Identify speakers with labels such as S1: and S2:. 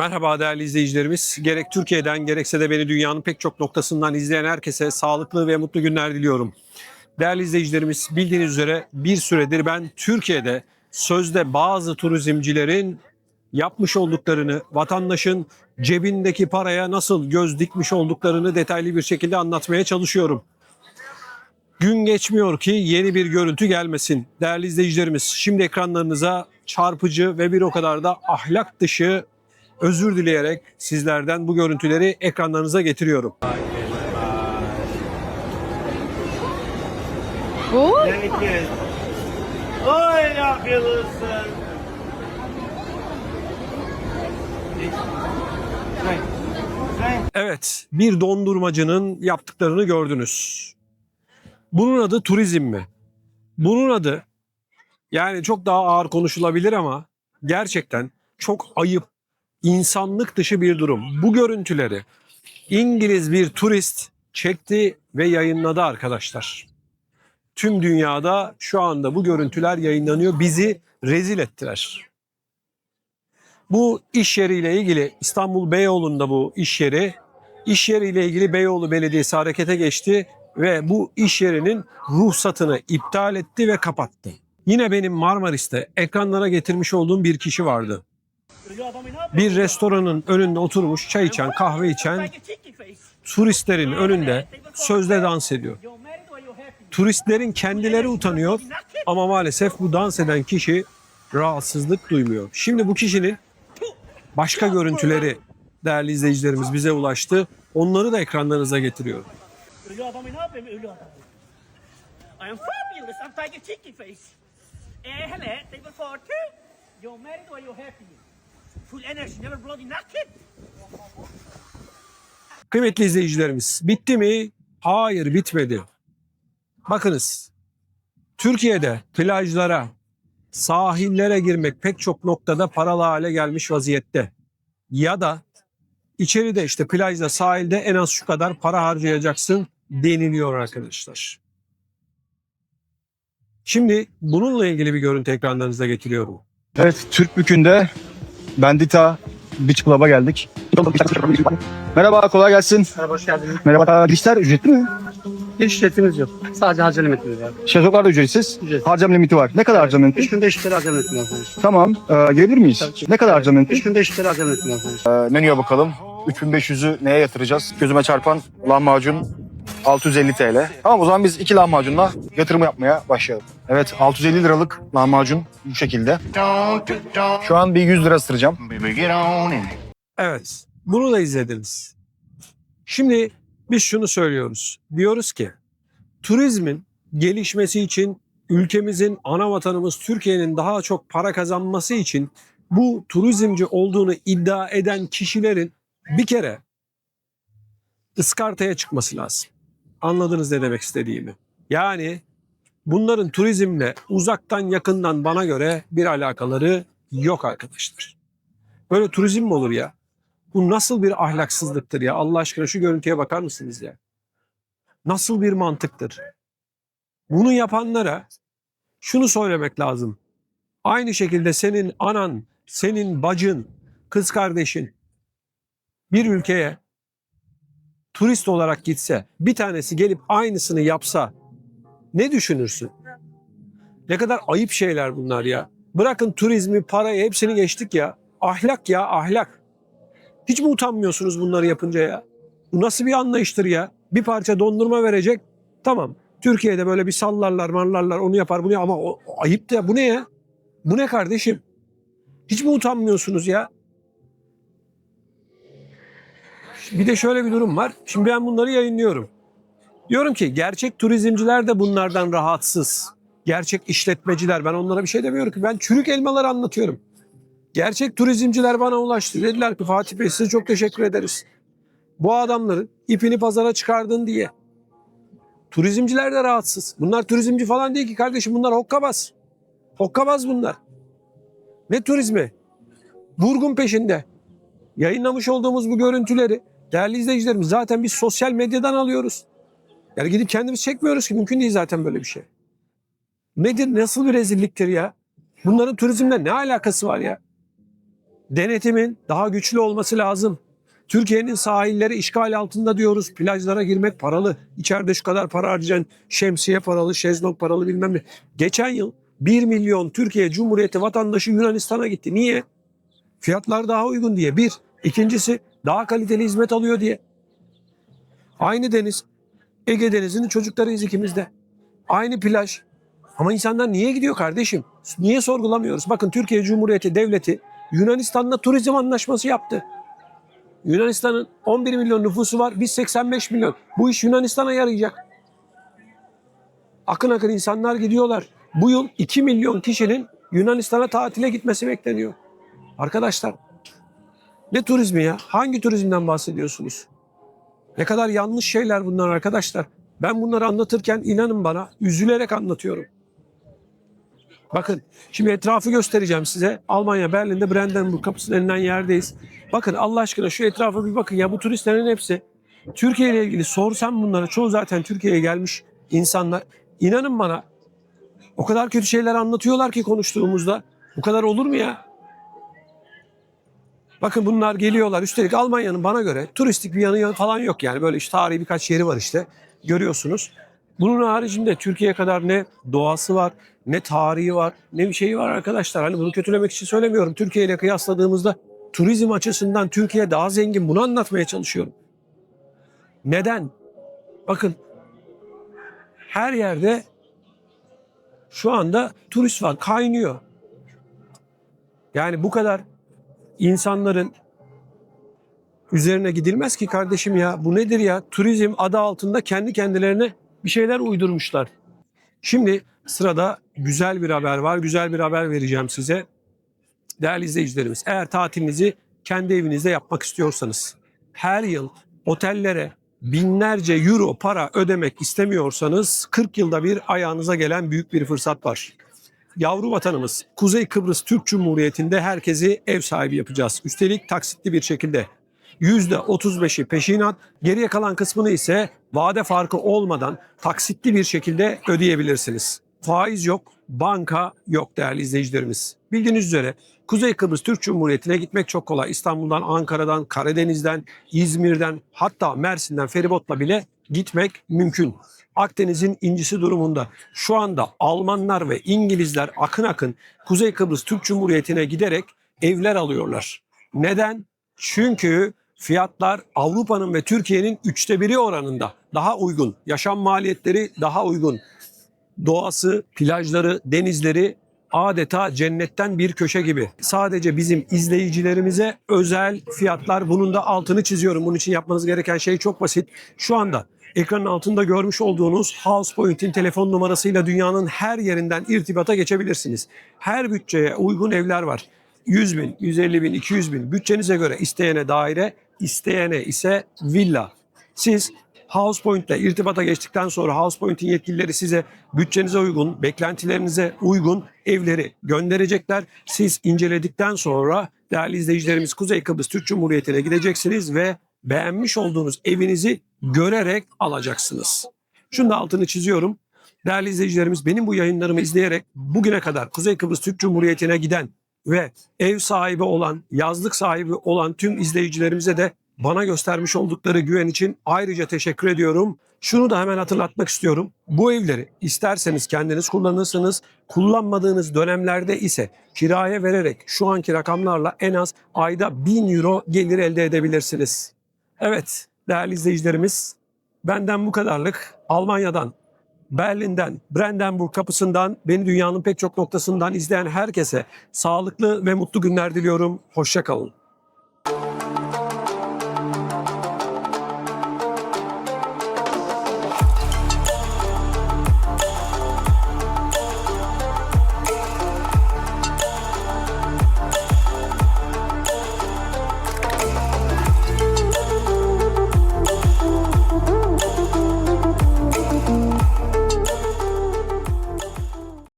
S1: Merhaba değerli izleyicilerimiz. Gerek Türkiye'den gerekse de beni dünyanın pek çok noktasından izleyen herkese sağlıklı ve mutlu günler diliyorum. Değerli izleyicilerimiz bildiğiniz üzere bir süredir ben Türkiye'de sözde bazı turizmcilerin yapmış olduklarını, vatandaşın cebindeki paraya nasıl göz dikmiş olduklarını detaylı bir şekilde anlatmaya çalışıyorum. Gün geçmiyor ki yeni bir görüntü gelmesin. Değerli izleyicilerimiz şimdi ekranlarınıza çarpıcı ve bir o kadar da ahlak dışı özür dileyerek sizlerden bu görüntüleri ekranlarınıza getiriyorum.
S2: Bu?
S3: Oy ne yapıyorsun?
S1: Evet, bir dondurmacının yaptıklarını gördünüz. Bunun adı turizm mi? Bunun adı yani çok daha ağır konuşulabilir ama gerçekten çok ayıp, insanlık dışı bir durum. Bu görüntüleri İngiliz bir turist çekti ve yayınladı arkadaşlar. Tüm dünyada şu anda bu görüntüler yayınlanıyor. Bizi rezil ettiler. Bu iş yeriyle ilgili İstanbul Beyoğlu'nda bu iş yeri. İş yeriyle ilgili Beyoğlu Belediyesi harekete geçti ve bu iş yerinin ruhsatını iptal etti ve kapattı. Yine benim Marmaris'te ekranlara getirmiş olduğum bir kişi vardı.
S3: Ölü adamı ne yapıyor?
S1: Bir restoranın önünde oturmuş çay içen, kahve içen turistlerin önünde sözde dans ediyor. Turistlerin kendileri utanıyor ama maalesef bu dans eden kişi rahatsızlık duymuyor. Şimdi bu kişinin başka görüntüleri değerli izleyicilerimiz bize ulaştı. Onları da ekranlarınıza getiriyorum.
S3: Ölü adamı ne yapıyor? Ölü adamı. I am fabulous. I'm Tiger Chicky Face. Eh, hello. Table for two. You're married or you're happy? Full energy, never bloody naked.
S1: Kıymetli izleyicilerimiz bitti mi? Hayır bitmedi. Bakınız Türkiye'de plajlara, sahillere girmek pek çok noktada paralı hale gelmiş vaziyette. Ya da içeride işte plajda, sahilde en az şu kadar para harcayacaksın deniliyor arkadaşlar. Şimdi bununla ilgili bir görüntü ekranlarınıza getiriyorum.
S4: Evet, Türk Bükü'nde Bandita Beach Club'a geldik. Merhaba, kolay gelsin.
S5: Merhaba, hoş geldiniz.
S4: Merhaba, girişler ücretli mi?
S5: Hiç ücretimiz yok. Sadece harcama limitimiz var.
S4: Şezlonglar da ücretsiz.
S5: Ücretsiz.
S4: Harcama limiti var. Ne kadar harcama limiti?
S5: 3500 TL harcama limitimiz var.
S4: Tamam, ee, gelir miyiz?
S5: Tabii ki.
S4: Ne kadar harcama limiti?
S5: 3500 TL harcama limitimiz var.
S4: Ee, menüye bakalım. 3500'ü neye yatıracağız? Gözüme çarpan lahmacun 650 TL. Tamam o zaman biz iki lahmacunla yatırım yapmaya başlayalım. Evet 650 liralık lahmacun bu şekilde. Şu an bir 100 lira ısıracağım.
S1: Evet, bunu da izlediniz. Şimdi biz şunu söylüyoruz. Diyoruz ki turizmin gelişmesi için ülkemizin ana vatanımız Türkiye'nin daha çok para kazanması için bu turizmci olduğunu iddia eden kişilerin bir kere ıskartaya çıkması lazım. Anladınız ne demek istediğimi? Yani bunların turizmle uzaktan yakından bana göre bir alakaları yok arkadaşlar. Böyle turizm mi olur ya? Bu nasıl bir ahlaksızlıktır ya? Allah aşkına şu görüntüye bakar mısınız ya? Nasıl bir mantıktır? Bunu yapanlara şunu söylemek lazım. Aynı şekilde senin anan, senin bacın, kız kardeşin bir ülkeye turist olarak gitse, bir tanesi gelip aynısını yapsa ne düşünürsün? Ne kadar ayıp şeyler bunlar ya. Bırakın turizmi, parayı hepsini geçtik ya. Ahlak ya ahlak. Hiç mi utanmıyorsunuz bunları yapınca ya? Bu nasıl bir anlayıştır ya? Bir parça dondurma verecek. Tamam. Türkiye'de böyle bir sallarlar, marlarlar, onu yapar, bunu ama o ayıp da bu ne ya? Bu ne kardeşim? Hiç mi utanmıyorsunuz ya? Bir de şöyle bir durum var. Şimdi ben bunları yayınlıyorum. Diyorum ki gerçek turizmciler de bunlardan rahatsız. Gerçek işletmeciler ben onlara bir şey demiyorum ki. Ben çürük elmaları anlatıyorum. Gerçek turizmciler bana ulaştı. Dediler ki Fatih Bey size çok teşekkür ederiz. Bu adamların ipini pazara çıkardın diye. Turizmciler de rahatsız. Bunlar turizmci falan değil ki kardeşim. Bunlar hokkabaz. Hokkabaz bunlar. Ne turizmi? Vurgun peşinde. Yayınlamış olduğumuz bu görüntüleri değerli izleyicilerimiz zaten biz sosyal medyadan alıyoruz. Yani gidip kendimiz çekmiyoruz ki mümkün değil zaten böyle bir şey. Nedir? Nasıl bir rezilliktir ya? Bunların turizmle ne alakası var ya? Denetimin daha güçlü olması lazım. Türkiye'nin sahilleri işgal altında diyoruz. Plajlara girmek paralı. İçeride şu kadar para harcayacaksın. Şemsiye paralı, şezlong paralı bilmem ne. Geçen yıl 1 milyon Türkiye Cumhuriyeti vatandaşı Yunanistan'a gitti. Niye? Fiyatlar daha uygun diye. Bir. İkincisi daha kaliteli hizmet alıyor diye. Aynı deniz. Ege Denizi'nin çocuklarıyız ikimiz de. Aynı plaj. Ama insanlar niye gidiyor kardeşim? Niye sorgulamıyoruz? Bakın Türkiye Cumhuriyeti Devleti Yunanistan'la turizm anlaşması yaptı. Yunanistan'ın 11 milyon nüfusu var. Biz 85 milyon. Bu iş Yunanistan'a yarayacak. Akın akın insanlar gidiyorlar. Bu yıl 2 milyon kişinin Yunanistan'a tatile gitmesi bekleniyor. Arkadaşlar ne turizmi ya? Hangi turizmden bahsediyorsunuz? Ne kadar yanlış şeyler bunlar arkadaşlar. Ben bunları anlatırken inanın bana üzülerek anlatıyorum. Bakın şimdi etrafı göstereceğim size. Almanya, Berlin'de Brandenburg kapısının önünden yerdeyiz. Bakın Allah aşkına şu etrafa bir bakın ya bu turistlerin hepsi Türkiye ile ilgili sorsam bunlara çoğu zaten Türkiye'ye gelmiş insanlar. İnanın bana o kadar kötü şeyler anlatıyorlar ki konuştuğumuzda. Bu kadar olur mu ya? Bakın bunlar geliyorlar. Üstelik Almanya'nın bana göre turistik bir yanı falan yok yani. Böyle işte tarihi birkaç yeri var işte. Görüyorsunuz. Bunun haricinde Türkiye kadar ne doğası var, ne tarihi var, ne bir şeyi var arkadaşlar. Hani bunu kötülemek için söylemiyorum. Türkiye ile kıyasladığımızda turizm açısından Türkiye daha zengin. Bunu anlatmaya çalışıyorum. Neden? Bakın her yerde şu anda turist var, kaynıyor. Yani bu kadar insanların üzerine gidilmez ki kardeşim ya. Bu nedir ya? Turizm adı altında kendi kendilerine bir şeyler uydurmuşlar. Şimdi sırada güzel bir haber var. Güzel bir haber vereceğim size. Değerli izleyicilerimiz, eğer tatilinizi kendi evinizde yapmak istiyorsanız, her yıl otellere binlerce euro para ödemek istemiyorsanız 40 yılda bir ayağınıza gelen büyük bir fırsat var. Yavru vatanımız Kuzey Kıbrıs Türk Cumhuriyeti'nde herkesi ev sahibi yapacağız. Üstelik taksitli bir şekilde. %35'i peşinat, geriye kalan kısmını ise vade farkı olmadan taksitli bir şekilde ödeyebilirsiniz. Faiz yok, banka yok değerli izleyicilerimiz. Bildiğiniz üzere Kuzey Kıbrıs Türk Cumhuriyeti'ne gitmek çok kolay. İstanbul'dan, Ankara'dan, Karadeniz'den, İzmir'den hatta Mersin'den feribotla bile gitmek mümkün. Akdeniz'in incisi durumunda şu anda Almanlar ve İngilizler akın akın Kuzey Kıbrıs Türk Cumhuriyeti'ne giderek evler alıyorlar. Neden? Çünkü fiyatlar Avrupa'nın ve Türkiye'nin üçte biri oranında daha uygun. Yaşam maliyetleri daha uygun. Doğası, plajları, denizleri adeta cennetten bir köşe gibi. Sadece bizim izleyicilerimize özel fiyatlar. Bunun da altını çiziyorum. Bunun için yapmanız gereken şey çok basit. Şu anda ekranın altında görmüş olduğunuz Housepoint'in telefon numarasıyla dünyanın her yerinden irtibata geçebilirsiniz. Her bütçeye uygun evler var. 100 bin, 150 bin, 200 bin bütçenize göre isteyene daire, isteyene ise villa. Siz Housepoint ile irtibata geçtikten sonra Housepoint'in yetkilileri size bütçenize uygun, beklentilerinize uygun evleri gönderecekler. Siz inceledikten sonra değerli izleyicilerimiz Kuzey Kıbrıs Türk Cumhuriyeti'ne gideceksiniz ve beğenmiş olduğunuz evinizi görerek alacaksınız. Şunu da altını çiziyorum. Değerli izleyicilerimiz benim bu yayınlarımı izleyerek bugüne kadar Kuzey Kıbrıs Türk Cumhuriyeti'ne giden ve ev sahibi olan, yazlık sahibi olan tüm izleyicilerimize de bana göstermiş oldukları güven için ayrıca teşekkür ediyorum. Şunu da hemen hatırlatmak istiyorum. Bu evleri isterseniz kendiniz kullanırsınız, kullanmadığınız dönemlerde ise kiraya vererek şu anki rakamlarla en az ayda 1000 euro gelir elde edebilirsiniz. Evet değerli izleyicilerimiz benden bu kadarlık. Almanya'dan Berlin'den, Brandenburg kapısından, beni dünyanın pek çok noktasından izleyen herkese sağlıklı ve mutlu günler diliyorum. Hoşçakalın.